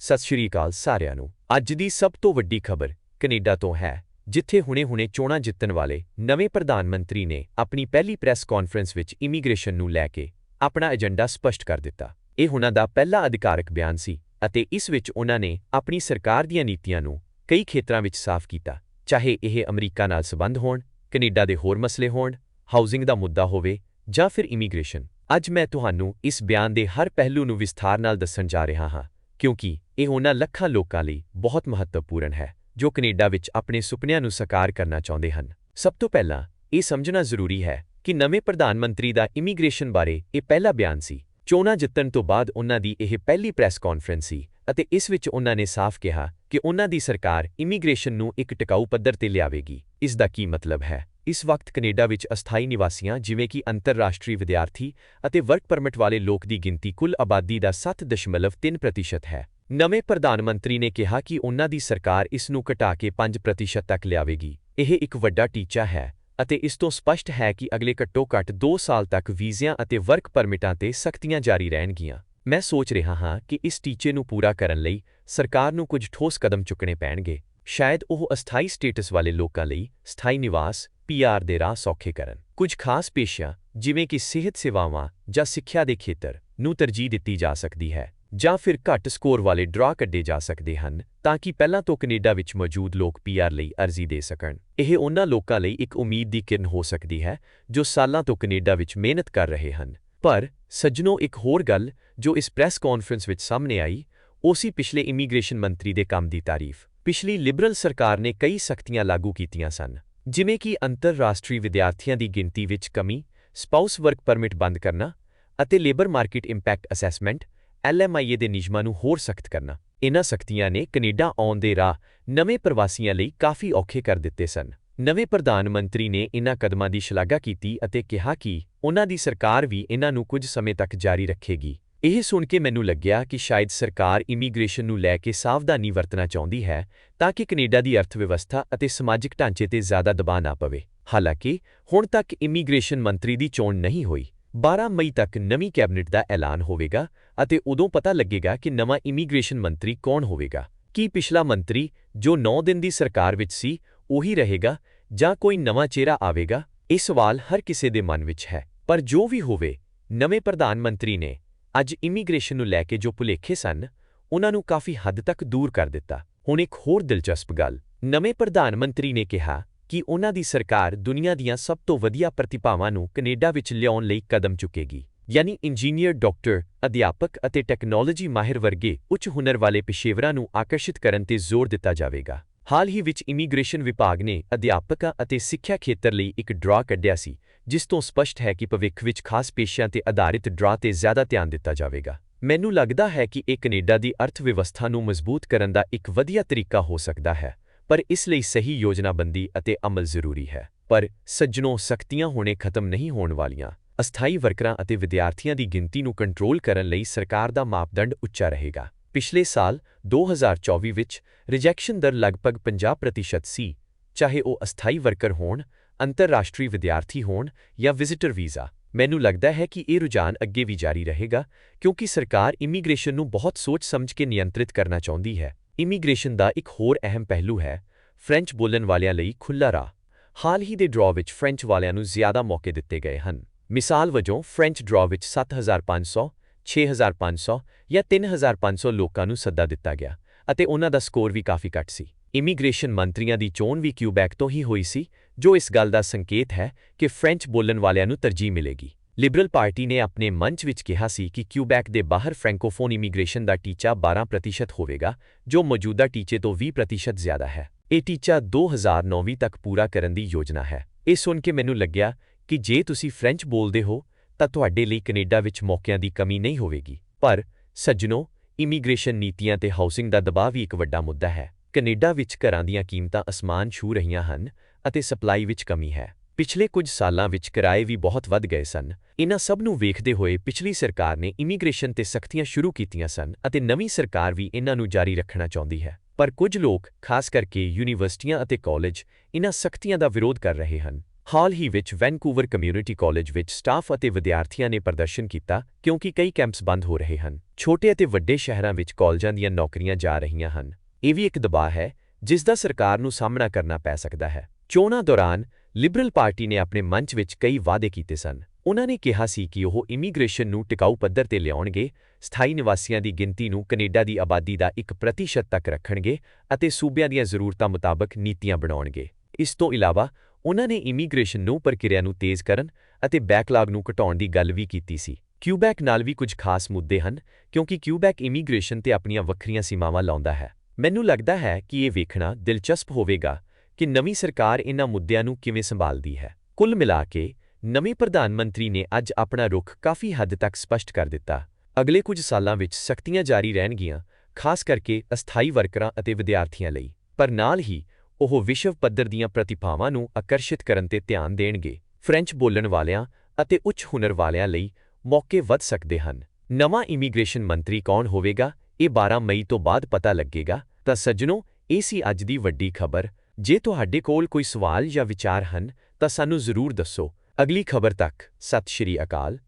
ਸਤਿ ਸ਼੍ਰੀ ਅਕਾਲ ਸਾਰਿਆਂ ਨੂੰ। ਅੱਜ ਦੀ ਸਭ ਤੋਂ ਵੱਡੀ ਖਬਰ ਕੈਨੇਡਾ ਤੋਂ ਹੈ, ਜਿੱਥੇ ਹੁਣੇ-ਹੁਣੇ ਚੋਣਾਂ ਜਿੱਤਣ ਵਾਲੇ ਨਵੇਂ ਪ੍ਰਧਾਨ ਮੰਤਰੀ ਨੇ ਆਪਣੀ ਪਹਿਲੀ ਪ੍ਰੈਸ ਕਾਨਫਰੰਸ ਵਿੱਚ ਇਮੀਗ੍ਰੇਸ਼ਨ ਨੂੰ ਲੈ ਕੇ ਆਪਣਾ ਏਜੰਡਾ ਸਪਸ਼ਟ ਕਰ ਦਿੱਤਾ। ਇਹ ਉਹਨਾਂ ਦਾ ਪਹਿਲਾ ਅਧਿਕਾਰਕ ਬਿਆਨ ਸੀ ਅਤੇ ਇਸ ਵਿੱਚ ਉਹਨਾਂ ਨੇ ਆਪਣੀ ਸਰਕਾਰ ਦੀਆਂ ਨੀਤੀਆਂ ਨੂੰ ਕਈ ਖੇਤਰਾਂ ਵਿੱਚ ਸਾਫ਼ ਕੀਤਾ, ਚਾਹੇ ਇਹ ਅਮਰੀਕਾ ਨਾਲ ਸਬੰਧ ਹੋਣ, ਕੈਨੇਡਾ ਦੇ ਹੋਰ ਮਸਲੇ ਹੋਣ, ਹਾਊਸਿੰਗ ਦਾ ਮੁੱਦਾ ਹੋਵੇ ਜਾਂ ਫਿਰ ਇਮੀਗ੍ਰੇਸ਼ਨ। ਅੱਜ ਮੈਂ ਤੁਹਾਨੂੰ ਇਸ ਬਿਆਨ ਦੇ ਹਰ ਪਹਿਲੂ ਨੂੰ ਵਿਸਥਾਰ ਨਾਲ ਦੱਸਣ ਜਾ ਰਿਹਾ ਹਾਂ। ਕਿਉਂਕਿ ਇਹ ਉਹਨਾਂ ਲੱਖਾਂ ਲੋਕਾਂ ਲਈ ਬਹੁਤ ਮਹੱਤਵਪੂਰਨ ਹੈ, ਜੋ ਕੈਨੇਡਾ ਵਿੱਚ ਆਪਣੇ ਸੁਪਨਿਆਂ ਨੂੰ ਸਾਕਾਰ ਕਰਨਾ ਚਾਹੁੰਦੇ ਹਨ। ਸਭ ਤੋਂ ਪਹਿਲਾਂ, ਇਹ ਸਮਝਣਾ ਜ਼ਰੂਰੀ ਹੈ ਕਿ ਨਵੇਂ ਪ੍ਰਧਾਨ ਮੰਤਰੀ ਦਾ ਇਮੀਗ੍ਰੇਸ਼ਨ ਬਾਰੇ ਇਹ ਪਹਿਲਾ ਬਿਆਨ ਸੀ। ਚੋਣਾਂ ਜਿੱਤਣ ਤੋਂ ਬਾਅਦ ਉਹਨਾਂ ਦੀ ਇਹ ਪਹਿਲੀ ਪ੍ਰੈਸ ਕਾਨਫਰੰਸ ਸੀ ਅਤੇ ਇਸ ਵਿੱਚ ਉਹਨਾਂ ਨੇ ਸਾਫ਼ ਕਿਹਾ ਕਿ ਉਹਨਾਂ ਦੀ ਸਰਕਾਰ ਇਮੀਗ੍ਰੇਸ਼ਨ ਨੂੰ ਇੱਕ ਟਿਕਾਊ ਪੱਧਰ ਤੇ ਲਿਆਵੇਗੀ। ਇਸ ਦਾ ਕੀ ਮਤਲਬ ਹੈ? ਇਸ ਵਕਤ ਕੈਨੇਡਾ ਵਿੱਚ ਅਸਥਾਈ ਨਿਵਾਸੀਆਂ ਜਿਵੇਂ ਕਿ ਅੰਤਰਰਾਸ਼ਟਰੀ ਵਿਦਿਆਰਥੀ ਅਤੇ ਵਰਕ ਪਰਮਿਟ ਵਾਲੇ ਲੋਕ ਦੀ ਗਿਣਤੀ ਕੁੱਲ ਆਬਾਦੀ ਦਾ 7.3% ਹੈ। ਨਵੇਂ ਪ੍ਰਧਾਨ ਮੰਤਰੀ ਨੇ ਕਿਹਾ ਕਿ ਉਹਨਾਂ ਦੀ ਸਰਕਾਰ ਇਸ ਨੂੰ ਘਟਾ ਕੇ 5% ਤੱਕ ਲਿਆਵੇਗੀ। ਇਹ ਇੱਕ ਵੱਡਾ ਟੀਚਾ ਹੈ ਅਤੇ ਇਸ ਤੋਂ ਸਪਸ਼ਟ ਹੈ ਕਿ ਅਗਲੇ ਘੱਟੋ-ਘੱਟ 2 ਸਾਲ ਤੱਕ ਵੀਜ਼ਿਆਂ ਅਤੇ ਵਰਕ ਪਰਮਿਟਾਂ ਤੇ ਸਖਤੀਆਂ ਜਾਰੀ ਰਹਿਣਗੀਆਂ। ਮੈਂ ਸੋਚ ਰਿਹਾ ਹਾਂ ਕਿ ਇਸ ਟੀਚੇ ਨੂੰ ਪੂਰਾ ਕਰਨ ਲਈ ਸਰਕਾਰ ਨੂੰ ਕੁਝ ਠੋਸ ਕਦਮ ਚੁੱਕਣੇ ਪੈਣਗੇ। ਸ਼ਾਇਦ ਉਹ ਅਸਥਾਈ ਸਟੇਟਸ ਵਾਲੇ ਲੋਕਾਂ ਲਈ ਸਥਾਈ ਨਿਵਾਸ ਪੀਆਰ ਦੇ ਰਾਹ ਸੌਖੇ ਕਰਨ। ਕੁਝ ਖਾਸ ਪੇਸ਼ਿਆਂ, ਜਿਵੇਂ ਕਿ ਸਿਹਤ ਸੇਵਾਵਾਂ ਜਾਂ ਸਿੱਖਿਆ ਦੇ ਖੇਤਰ, ਨੂੰ ਤਰਜੀਹ ਦਿੱਤੀ ਜਾ ਸਕਦੀ ਹੈ, ਜਾਂ ਫਿਰ ਘੱਟ ਸਕੋਰ ਵਾਲੇ ਡਰਾ ਕੱਢੇ ਜਾ ਸਕਦੇ ਹਨ, ਤਾਂ ਕਿ ਪਹਿਲਾਂ ਤੋਂ ਕੈਨੇਡਾ ਵਿੱਚ ਮੌਜੂਦ ਲੋਕ ਪੀਆਰ ਲਈ ਅਰਜ਼ੀ ਦੇ ਸਕਣ। ਇਹ ਉਹਨਾਂ ਲੋਕਾਂ ਲਈ ਇੱਕ ਉਮੀਦ ਦੀ ਕਿਰਨ ਹੋ ਸਕਦੀ ਹੈ, ਜੋ ਸਾਲਾਂ ਤੋਂ ਕੈਨੇਡਾ ਵਿੱਚ ਮਿਹਨਤ ਕਰ ਰਹੇ ਹਨ। ਪਰ, ਸੱਜਣੋ, ਇੱਕ ਹੋਰ ਗੱਲ ਜੋ ਇਸ ਪ੍ਰੈਸ ਕਾਨਫਰੰਸ ਵਿੱਚ ਸਾਹਮਣੇ ਆਈ, ਉਹ ਸੀ ਪਿਛਲੇ ਇਮੀਗ੍ਰੇਸ਼ਨ ਮੰਤਰੀ ਦੇ ਕੰਮ ਦੀ ਤਾਰੀਫ। ਪਿਛਲੀ ਲਿਬਰਲ ਸਰਕਾਰ ਨੇ ਕਈ ਸਖਤੀਆਂ ਲਾਗੂ ਕੀਤੀਆਂ ਸਨ। ਜਿਵੇਂ ਕਿ ਅੰਤਰਰਾਸ਼ਟਰੀ ਵਿਦਿਆਰਥੀਆਂ ਦੀ ਗਿਣਤੀ ਵਿੱਚ ਕਮੀ ਸਪਾਊਸ ਵਰਕ ਪਰਮਿਟ ਬੰਦ ਕਰਨਾ ਅਤੇ labour market impact assessment LMIA ਦੇ ਨਿਯਮਾਂ ਨੂੰ ਹੋਰ ਸਖਤ ਕਰਨਾ। ਇਨ੍ਹਾਂ ਸਖਤੀਆਂ ਨੇ ਕੈਨੇਡਾ ਆਉਣ ਦੇ ਰਾਹ ਨਵੇਂ ਪ੍ਰਵਾਸੀਆਂ ਲਈ ਕਾਫੀ ਔਖੇ ਕਰ ਦਿੱਤੇ ਸਨ। ਨਵੇਂ ਪ੍ਰਧਾਨ ਮੰਤਰੀ ਨੇ ਇਨ੍ਹਾਂ ਕਦਮਾਂ ਦੀ ਸ਼ਲਾਘਾ ਕੀਤੀ ਅਤੇ ਕਿਹਾ ਕਿ ਉਹਨਾਂ ਦੀ ਸਰਕਾਰ ਵੀ ਇਨ੍ਹਾਂ ਨੂੰ ਕੁਝ ਸਮੇਂ ਤੱਕ ਜਾਰੀ ਰੱਖੇਗੀ। ਇਹ ਸੁਣ ਕੇ ਮੈਨੂੰ ਲੱਗਿਆ ਕਿ ਸ਼ਾਇਦ ਸਰਕਾਰ ਇਮੀਗ੍ਰੇਸ਼ਨ ਨੂੰ ਲੈ ਕੇ ਸਾਵਧਾਨੀ ਵਰਤਣਾ ਚਾਹੁੰਦੀ ਹੈ ਤਾਂ ਕਿ ਕੈਨੇਡਾ ਦੀ ਅਰਥਵਿਵਸਥਾ ਅਤੇ ਸਮਾਜਿਕ ਢਾਂਚੇ ਤੇ ਜ਼ਿਆਦਾ ਦਬਾਅ ਨਾ ਪਵੇ। ਹਾਲਾਂਕਿ, ਹੁਣ ਤੱਕ ਇਮੀਗ੍ਰੇਸ਼ਨ ਮੰਤਰੀ ਦੀ ਚੋਣ ਨਹੀਂ ਹੋਈ। 12 ਮਈ ਤੱਕ ਨਵੀਂ ਕੈਬਨਿਟ ਦਾ ਐਲਾਨ ਹੋਵੇਗਾ ਅਤੇ ਉਦੋਂ ਪਤਾ ਲੱਗੇਗਾ ਕਿ ਨਵਾਂ ਇਮੀਗ੍ਰੇਸ਼ਨ ਮੰਤਰੀ ਕੌਣ ਹੋਵੇਗਾ। ਕੀ ਪਿਛਲਾ ਮੰਤਰੀ, ਜੋ 9 ਦਿਨ ਦੀ ਸਰਕਾਰ ਵਿੱਚ ਸੀ, ਉਹੀ ਰਹੇਗਾ ਜਾਂ ਕੋਈ ਨਵਾਂ ਚਿਹਰਾ ਆਵੇਗਾ? ਇਹ ਸਵਾਲ ਹਰ ਕਿਸੇ ਦੇ ਮਨ ਵਿੱਚ ਹੈ। ਪਰ ਜੋ ਵੀ ਹੋਵੇ, ਨਵੇਂ ਪ੍ਰਧਾਨ ਮੰਤਰੀ ਨੇ ਅੱਜ ਇਮੀਗ੍ਰੇਸ਼ਨ ਨੂੰ ਲੈ ਕੇ ਜੋ ਭੁਲੇਖੇ ਸਨ, ਉਹਨਾਂ ਨੂੰ ਕਾਫੀ ਹੱਦ ਤੱਕ ਦੂਰ ਕਰ ਦਿੱਤਾ। ਹੁਣ ਇੱਕ ਹੋਰ ਦਿਲਚਸਪ ਗੱਲ, ਨਵੇਂ ਪ੍ਰਧਾਨ ਮੰਤਰੀ ਨੇ ਕਿਹਾ ਕਿ ਉਹਨਾਂ ਦੀ ਸਰਕਾਰ ਦੁਨੀਆ ਦੀਆਂ ਸਭ ਤੋਂ ਵਧੀਆ ਪ੍ਰਤਿਭਾਵਾਂ ਨੂੰ ਕੈਨੇਡਾ ਵਿੱਚ ਲਿਆਉਣ ਲਈ ਕਦਮ ਚੁੱਕੇਗੀ, ਯਾਨੀ ਇੰਜੀਨੀਅਰ ਡਾਕਟਰ, ਅਧਿਆਪਕ ਅਤੇ ਟੈਕਨੋਲੋਜੀ ਮਾਹਿਰ ਵਰਗੇ ਉੱਚ ਹੁਨਰ ਵਾਲੇ ਪੇਸ਼ੇਵਰਾਂ ਨੂੰ ਆਕਰਸ਼ਿਤ ਕਰਨ ਤੇ ਜ਼ੋਰ ਦਿੱਤਾ ਜਾਵੇਗਾ। ਹਾਲ ਹੀ ਵਿੱਚ ਇਮੀਗ੍ਰੇਸ਼ਨ ਵਿਭਾਗ ਨੇ ਅਧਿਆਪਕਾਂ ਅਤੇ ਸਿੱਖਿਆ ਖੇਤਰ ਲਈ ਇੱਕ ਡਰਾ ਕੱਢਿਆ ਸੀ ਜਿਸ ਤੋਂ ਸਪਸ਼ਟ ਹੈ ਕਿ ਭਵਿੱਖ ਵਿੱਚ ਖਾਸ ਪੇਸ਼ਿਆਂ ਤੇ ਆਧਾਰਿਤ ਡਰਾ ਤੇ ਜ਼ਿਆਦਾ ਧਿਆਨ ਦਿੱਤਾ ਜਾਵੇਗਾ। ਮੈਨੂੰ ਲੱਗਦਾ ਹੈ ਕਿ ਇਹ ਕੈਨੇਡਾ ਦੀ ਅਰਥ ਵਿਵਸਥਾ ਨੂੰ ਮਜ਼ਬੂਤ ਕਰਨ ਦਾ ਇੱਕ ਵਧੀਆ ਤਰੀਕਾ ਹੋ ਸਕਦਾ ਹੈ, ਪਰ ਇਸ ਲਈ ਸਹੀ ਯੋਜਨਾਬੰਦੀ ਅਤੇ ਅਮਲ ਜ਼ਰੂਰੀ ਹੈ। ਪਰ ਸੱਜਣੋਂ, ਸਖਤੀਆਂ ਹੋਣੇ ਖਤਮ ਨਹੀਂ ਹੋਣ ਵਾਲੀਆਂ। ਅਸਥਾਈ ਵਰਕਰਾਂ ਅਤੇ ਵਿਦਿਆਰਥੀਆਂ ਦੀ ਗਿਣਤੀ ਨੂੰ ਕੰਟਰੋਲ ਕਰਨ ਲਈ ਸਰਕਾਰ ਦਾ ਮਾਪਦੰਡ ਉੱਚਾ ਰਹੇਗਾ। ਪਿਛਲੇ ਸਾਲ 2024 ਵਿੱਚ ਰਿਜੈਕਸ਼ਨ ਦਰ ਲਗਭਗ 50% ਸੀ। ਚਾਹੇ ਉਹ ਅਸਥਾਈ ਵਰਕਰ ਹੋਣ ਅੰਤਰਰਾਸ਼ਟਰੀ ਵਿਦਿਆਰਥੀ ਹੋਣ ਜਾਂ ਵਿਜ਼ਿਟਰ ਵੀਜ਼ਾ ਮੈਨੂੰ ਲੱਗਦਾ ਹੈ ਕਿ ਇਹ ਰੁਝਾਨ ਅੱਗੇ ਵੀ ਜਾਰੀ ਰਹੇਗਾ, ਕਿਉਂਕਿ ਸਰਕਾਰ ਇਮੀਗ੍ਰੇਸ਼ਨ ਨੂੰ ਬਹੁਤ ਸੋਚ ਸਮਝ ਕੇ ਨਿਯੰਤਰਿਤ ਕਰਨਾ ਚਾਹੁੰਦੀ ਹੈ। ਇਮੀਗ੍ਰੇਸ਼ਨ ਦਾ ਇੱਕ ਹੋਰ ਅਹਿਮ ਪਹਿਲੂ ਹੈ ਫ੍ਰੈਂਚ ਬੋਲਣ ਵਾਲਿਆਂ ਲਈ ਖੁੱਲ੍ਹਾ ਰਾਹ। ਹਾਲ ਹੀ ਦੇ ਡਰਾਅ ਵਿੱਚ ਫ੍ਰੈਂਚ ਵਾਲਿਆਂ ਨੂੰ ਜ਼ਿਆਦਾ ਮੌਕੇ ਦਿੱਤੇ ਗਏ ਹਨ। ਮਿਸਾਲ ਵਜੋਂ ਫ੍ਰੈਂਚ ਡਰਾਅ ਵਿੱਚ 7500 6500 ਜਾਂ 3500 ਲੋਕਾਂ ਨੂੰ ਸੱਦਾ ਦਿੱਤਾ ਗਿਆ, ਅਤੇ ਉਹਨਾਂ ਦਾ ਸਕੋਰ ਵੀ ਕਾਫੀ ਘੱਟ ਸੀ। ਇਮੀਗ੍ਰੇਸ਼ਨ ਮੰਤਰੀਆਂ ਦੀ ਚੋਣ ਵੀ ਕਿਊਬੈਕ ਤੋਂ ਹੀ ਹੋਈ ਸੀ, ਜੋ ਇਸ ਗੱਲ ਦਾ ਸੰਕੇਤ ਹੈ ਕਿ ਫ੍ਰੈਂਚ ਬੋਲਣ ਵਾਲਿਆਂ ਨੂੰ ਤਰਜੀਹ ਮਿਲੇਗੀ। ਲਿਬਰਲ ਪਾਰਟੀ ਨੇ ਆਪਣੇ ਮੰਚ ਵਿੱਚ ਕਿਹਾ ਸੀ ਕਿ ਕਿਊਬੈਕ ਦੇ ਬਾਹਰ ਫ੍ਰੈਂਕੋਫੋਨ ਇਮੀਗ੍ਰੇਸ਼ਨ ਦਾ ਟੀਚਾ 12% ਹੋਵੇਗਾ, ਜੋ ਮੌਜੂਦਾ ਟੀਚੇ ਤੋਂ 20% ਜ਼ਿਆਦਾ ਹੈ। ਇਹ ਟੀਚਾ 2009 ਤੱਕ ਪੂਰਾ ਕਰਨ ਦੀ ਯੋਜਨਾ ਹੈ। ਇਹ ਸੁਣ ਕੇ ਮੈਨੂੰ ਲੱਗਿਆ ਕਿ ਜੇ ਤੁਸੀਂ ਫ੍ਰੈਂਚ ਬੋਲਦੇ ਹੋ, ਤਾਂ ਤੁਹਾਡੇ ਲਈ ਕੈਨੇਡਾ ਵਿੱਚ ਮੌਕਿਆਂ ਦੀ ਕਮੀ ਨਹੀਂ ਹੋਵੇਗੀ। ਪਰ, ਸੱਜਣੋ, ਇਮੀਗ੍ਰੇਸ਼ਨ ਨੀਤੀਆਂ ਤੇ ਹਾਊਸਿੰਗ ਦਾ ਦਬਾਅ ਵੀ ਇੱਕ ਵੱਡਾ ਮੁੱਦਾ ਹੈ। ਕੈਨੇਡਾ ਵਿੱਚ ਘਰਾਂ ਦੀਆਂ ਕੀਮਤਾਂ ਅਸਮਾਨ ਛੂ ਰਹੀਆਂ ਹਨ ਅਤੇ ਸਪਲਾਈ ਵਿੱਚ ਕਮੀ ਹੈ। ਪਿਛਲੇ ਕੁਝ ਸਾਲਾਂ ਵਿੱਚ ਕਿਰਾਏ ਵੀ ਬਹੁਤ ਵੱਧ ਗਏ ਸਨ। ਇਹਨਾਂ ਸਭ ਨੂੰ ਵੇਖਦੇ ਹੋਏ ਪਿਛਲੀ ਸਰਕਾਰ ਨੇ ਇਮੀਗ੍ਰੇਸ਼ਨ ਤੇ ਸਖਤੀਆਂ ਸ਼ੁਰੂ ਕੀਤੀਆਂ ਸਨ ਅਤੇ ਨਵੀਂ ਸਰਕਾਰ ਵੀ ਇਹਨਾਂ ਨੂੰ ਜਾਰੀ ਰੱਖਣਾ ਚਾਹੁੰਦੀ ਹੈ। ਪਰ ਕੁਝ ਲੋਕ, ਖਾਸ ਕਰਕੇ ਯੂਨੀਵਰਸਿਟੀਆਂ ਅਤੇ ਕਾਲਜ ਇਹਨਾਂ ਸਖਤੀਆਂ ਦਾ ਵਿਰੋਧ ਕਰ ਰਹੇ ਹਨ। ਹਾਲ ਹੀ ਵਿੱਚ ਵੈਨਕੂਵਰ ਕਮਿਊਨਿਟੀ ਕਾਲਜ ਵਿੱਚ ਸਟਾਫ ਅਤੇ ਵਿਦਿਆਰਥੀਆਂ ਨੇ ਪ੍ਰਦਰਸ਼ਨ ਕੀਤਾ ਕਿਉਂਕਿ ਕਈ ਕੈਂਪਸ ਬੰਦ ਹੋ ਰਹੇ ਹਨ। ਛੋਟੇ ਅਤੇ ਵੱਡੇ ਸ਼ਹਿਰਾਂ ਵਿੱਚ ਕਾਲਜਾਂ ਦੀਆਂ ਨੌਕਰੀਆਂ ਜਾ ਰਹੀਆਂ ਹਨ। ਇਹ ਵੀ ਇੱਕ ਦਬਾਅ ਹੈ ਜਿਸ ਦਾ ਸਰਕਾਰ ਨੂੰ ਸਾਹਮਣਾ ਕਰਨਾ ਪੈ ਸਕਦਾ ਹੈ। ਚੋਣਾਂ ਦੌਰਾਨ ਲਿਬਰਲ ਪਾਰਟੀ ਨੇ ਆਪਣੇ ਮੰਚ ਵਿੱਚ ਕਈ ਵਾਅਦੇ ਕੀਤੇ ਸਨ। ਉਹਨਾਂ ਨੇ ਕਿਹਾ ਸੀ ਕਿ ਉਹ ਇਮੀਗ੍ਰੇਸ਼ਨ ਨੂੰ ਟਿਕਾਊ ਪੱਧਰ ਤੇ ਲਿਆਉਣਗੇ, ਸਥਾਈ ਨਿਵਾਸੀਆਂ ਦੀ ਗਿਣਤੀ ਨੂੰ ਕੈਨੇਡਾ ਦੀ ਆਬਾਦੀ ਦਾ 1% ਤੱਕ ਰੱਖਣਗੇ ਅਤੇ ਸੂਬਿਆਂ ਦੀਆਂ ਜ਼ਰੂਰਤਾਂ ਮੁਤਾਬਕ ਨੀਤੀਆਂ ਬਣਾਉਣਗੇ। ਇਸ ਤੋਂ ਇਲਾਵਾ ਉਹਨਾਂ ਨੇ ਇਮੀਗ੍ਰੇਸ਼ਨ ਨੂੰ ਪ੍ਰਕਿਰਿਆ ਨੂੰ ਤੇਜ਼ ਕਰਨ ਅਤੇ ਬੈਕਲਾਗ ਨੂੰ ਘਟਾਉਣ ਦੀ ਗੱਲ ਵੀ ਕੀਤੀ ਸੀ। ਕਿਊਬੈਕ ਨਾਲ ਵੀ ਕੁਝ ਖਾਸ ਮੁੱਦੇ ਹਨ ਕਿਉਂਕਿ ਕਿਊਬੈਕ ਇਮੀਗ੍ਰੇਸ਼ਨ ਤੇ ਆਪਣੀਆਂ ਵੱਖਰੀਆਂ ਸੀਮਾਵਾਂ ਲਾਉਂਦਾ ਹੈ। ਮੈਨੂੰ ਲੱਗਦਾ ਹੈ ਕਿ ਇਹ ਵੇਖਣਾ ਦਿਲਚਸਪ ਹੋਵੇਗਾ ਕਿ ਨਵੀਂ ਸਰਕਾਰ ਇਹਨਾਂ ਮੁੱਦਿਆਂ ਨੂੰ ਕਿਵੇਂ ਸੰਭਾਲਦੀ ਹੈ। ਕੁੱਲ ਮਿਲਾ ਕੇ ਨਵੇਂ ਪ੍ਰਧਾਨ ਮੰਤਰੀ ਨੇ ਅੱਜ ਆਪਣਾ ਰੁਖ ਕਾਫੀ ਹੱਦ ਤੱਕ ਸਪਸ਼ਟ ਕਰ ਦਿੱਤਾ। ਅਗਲੇ ਕੁਝ ਸਾਲਾਂ ਵਿੱਚ ਸਖਤੀਆਂ ਜਾਰੀ ਰਹਿਣਗੀਆਂ, ਖਾਸ ਕਰਕੇ ਅਸਥਾਈ ਵਰਕਰਾਂ ਅਤੇ ਵਿਦਿਆਰਥੀਆਂ ਲਈ। ਪਰ ਨਾਲ ਹੀ ਉਹ ਵਿਸ਼ਵ ਪੱਧਰ ਦੀਆਂ ਪ੍ਰਤਿਭਾਵਾਂ ਨੂੰ ਆਕਰਸ਼ਿਤ ਕਰਨ ਤੇ ਧਿਆਨ ਦੇਣਗੇ। ਫ੍ਰੈਂਚ ਬੋਲਣ ਵਾਲਿਆਂ ਅਤੇ ਉੱਚ ਹੁਨਰ ਵਾਲਿਆਂ ਲਈ ਮੌਕੇ ਵੱਧ ਸਕਦੇ ਹਨ। ਨਵਾਂ ਇਮੀਗ੍ਰੇਸ਼ਨ ਮੰਤਰੀ ਕੌਣ ਹੋਵੇਗਾ? ਇਹ 12 ਮਈ ਤੋਂ ਬਾਅਦ ਪਤਾ ਲੱਗੇਗਾ। ਤਾਂ ਸੱਜਣੋ, ਇਹ ਸੀ ਅੱਜ ਦੀ ਵੱਡੀ ਖਬਰ। ਜੇ ਤੁਹਾਡੇ ਕੋਲ ਕੋਈ ਸਵਾਲ ਜਾਂ ਵਿਚਾਰ ਹਨ, ਤਾਂ ਸਾਨੂੰ ਜ਼ਰੂਰ ਦੱਸੋ। ਅਗਲੀ ਖਬਰ ਤੱਕ, ਸਤਿ ਸ਼੍ਰੀ ਅਕਾਲ।